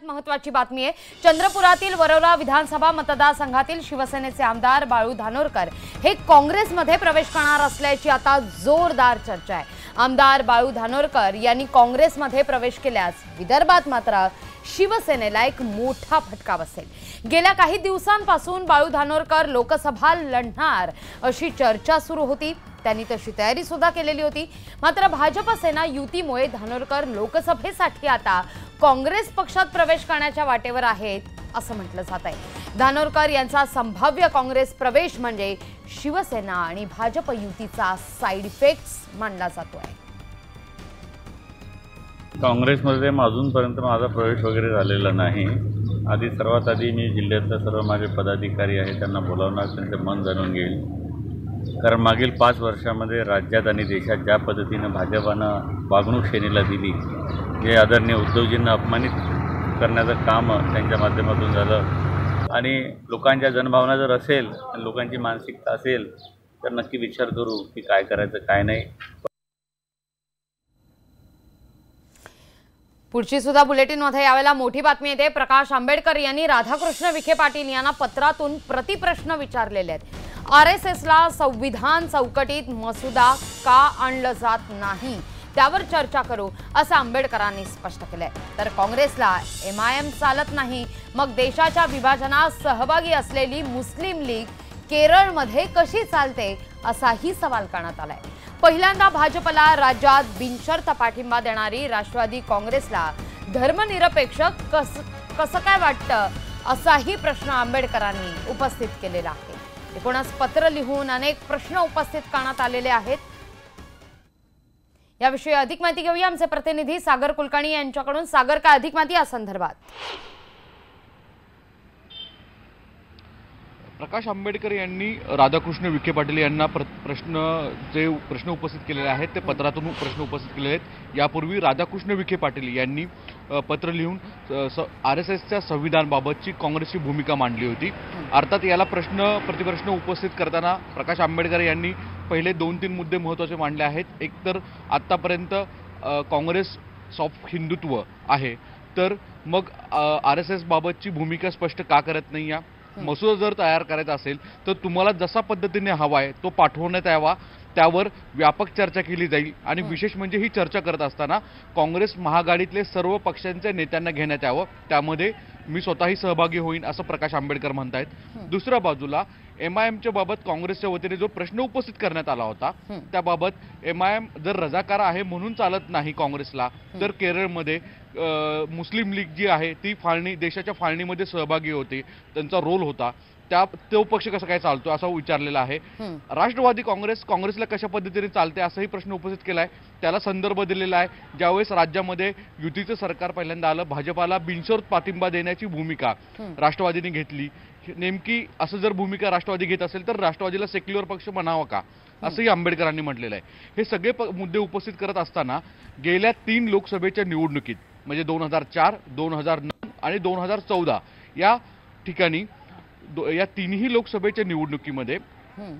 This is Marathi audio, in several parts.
महत्वाची बातमी आहे चंद्रपुरातील वरोरा विधानसभा मतदारसंघातील शिवसेनेचे आमदार बाळू धानोरकर हे काँग्रेसमध्ये प्रवेश करणार असल्याची आता जोरदार चर्चा आहे. आमदार बाळू धानोरकर यांनी काँग्रेसमध्ये प्रवेश केल्यास विदर्भात मात्र शिवसेनेला एक मोठा फटका बसेल. गेल्या काही दिवसांपासून बाळू धानोरकर लोकसभा लढणार अशी चर्चा सुरू होती. त्यांनी तशी तयारी सुद्धा केलेली होती. मात्र भाजप सेना युतीमुळे धानोरकर लोकसभेसाठी आता काँग्रेस पक्षात प्रवेश करण्याच्या वाटेवर आहेत असं म्हटलं जात आहे. धानोरकर यांचा संभाव्य काँग्रेस प्रवेश म्हणजे शिवसेना आणि भाजप युतीचा साईड इफेक्ट मानला जातोय काँग्रेसमध्ये अजूनपर्यंत माझा प्रवेश वगैरे झालेला नाही आधी सर्वात आधी मी जिल्ह्यातल्या सर्व माझे पदाधिकारी आहेत त्यांना बोलावणार त्यांचं मन जाणून घेईल. कारण मागील पाच वर्षामध्ये राज्यात आणि देशात ज्या पद्धतीनं भाजपानं वागणूक श्रेणीला दिली जे आदरणीय उद्योगजींना अपमानित करण्याचं काम त्यांच्या माध्यमातून झालं. आणि लोकांच्या जनभावना जर असेल आणि लोकांची मानसिकता असेल तर नक्की विचार करू की काय करायचं काय नाही. पुढची सुद्धा बुलेटिनमध्ये यावेळेला मोठी बातमी येते. प्रकाश आंबेडकर यांनी राधाकृष्ण विखे पाटील यांना पत्रातून प्रतिप्रश्न विचारलेले आहेत. आर एस एसला संविधान चौकटीत मसुदा का आणलं जात नाही त्यावर चर्चा करू असं आंबेडकरांनी स्पष्ट केलंय. तर काँग्रेसला एम आय एम चालत नाही. मग देशाच्या विभाजनात सहभागी असलेली मुस्लिम लीग केरळमध्ये कशी चालते असाही सवाल करण्यात आलाय. पहिल्यांदा भाजपला राज्यात बिनशर्त पाठिंबा देणारी राष्ट्रवादी काँग्रेसला धर्मनिरपेक्ष कस कसं काय वाटतं असाही प्रश्न आंबेडकरांनी उपस्थित केलेला आहे. एकूणच पत्र लिहून अनेक प्रश्न उपस्थित करण्यात आलेले आहेत. याविषयी अधिक माहिती घेऊया आमचे प्रतिनिधी सागर कुलकर्णी यांच्याकडून. सागर काय अधिक माहिती या संदर्भात? प्रकाश आंबेडकर यांनी राधाकृष्ण विखे पाटील यांना प्र प्रश्न जे प्रश्न उपस्थित केलेले आहेत ते पत्रातून प्रश्न उपस्थित केलेले आहेत. यापूर्वी राधाकृष्ण विखे पाटील यांनी पत्र लिहून आर एस एसच्या संविधानबाबतची काँग्रेसची भूमिका मांडली होती. अर्थात याला प्रश्न प्रतिप्रश्न उपस्थित करताना प्रकाश आंबेडकर यांनी पहिले दोन तीन मुद्दे महत्त्वाचे मांडले आहेत. एक तर आत्तापर्यंत काँग्रेस सॉफ्ट हिंदुत्व आहे. तर मग आर एस एस बाबतची भूमिका स्पष्ट का करत नाही या मसुदा जर तयार करायचा असेल तर तुम्हाला जसा पद्धतीने हवा आहे तो पाठवण्यात यावा. त्यावर व्यापक चर्चा केली जाईल. आणि विशेष म्हणजे ही चर्चा करत असताना काँग्रेस महागाडीतले सर्व पक्षांच्या नेत्यांना घेण्यात यावं. त्यामध्ये मी स्वतःही सहभागी होईन असं प्रकाश आंबेडकर म्हणतायत. दुसऱ्या बाजूला एम आय एमच्या बाबत काँग्रेसच्या वतीने जो प्रश्न उपस्थित करण्यात आला होता त्याबाबत एम आय एम जर रजाकार आहे म्हणून चालत नाही काँग्रेसला तर केरळमध्ये मुस्लिम लीग जी आहे ती फाळणी देशाच्या फाळणीमध्ये सहभागी होते. त्यांचा रोल होता. त्या तो पक्ष कसा काय चालतो असा विचारलेला आहे. राष्ट्रवादी काँग्रेस काँग्रेसला कशा पद्धतीने चालते असाही प्रश्न उपस्थित केला आहे त्याला संदर्भ दिलेला आहे. ज्यावेळेस राज्यामध्ये युतीचं सरकार पहिल्यांदा आलं भाजपाला बिनशर्त पाठिंबा देण्याची भूमिका राष्ट्रवादीने घेतली. नेमकी असं जर भूमिका राष्ट्रवादी घेत असेल तर राष्ट्रवादीला सेक्युलर पक्ष म्हणावा का? असंही आंबेडकरांनी म्हटलेलं आहे. हे सगळे मुद्दे उपस्थित करत असताना गेल्या तीन लोकसभेच्या निवडणुकीत म्हणजे दोन हजार चार दोन हजार नऊ आणि दोन हजार चौदा या ठिकाणी या तिन्ही लोकसभेच्या निवडणुकीमध्ये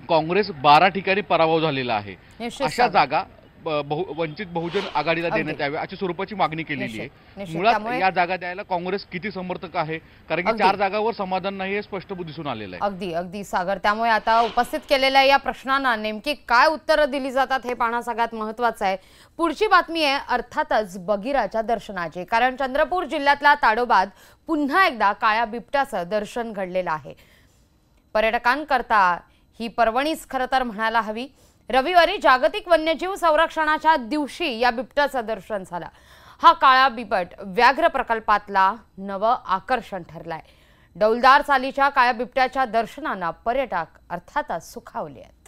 काँग्रेस बारा ठिकाणी पराभव झालेला आहे अशा. जागा बहु वंचित बहुजन आघाडीला. देण्यात याव्या अशी स्वरूपाची मागणी केलेली आहे. मुळात या जागा द्यायला काँग्रेस किती समर्थक आहे? कारण की. चार जागावर समाधान नाही हे स्पष्ट दिसून आलेलं आहे. अगदी अगदी. सागर त्यामुळे आता उपस्थित केलेल्या या प्रश्नांना नेमकी काय उत्तरं दिली जातात हे पाहणं सगळ्यात महत्वाचं आहे. पुढची बातमी आहे अर्थातच बगीराच्या दर्शनाची. कारण चंद्रपूर जिल्ह्यातल्या ताडोबात पुन्हा एकदा काळ्या बिबट्याचं दर्शन घडलेलं आहे. पर्यटकांकरता ही पर्वणीच खरं तर म्हणायला हवी. रविवारी जागतिक वन्यजीव संरक्षणाच्या दिवशी या बिबट्याचं दर्शन झालं. हा काळा बिबट व्याघ्र प्रकल्पातला नवं आकर्षण ठरलाय. डौलदार चालीच्या काळ्या बिबट्याच्या दर्शनानं पर्यटक अर्थातच सुखावले आहेत.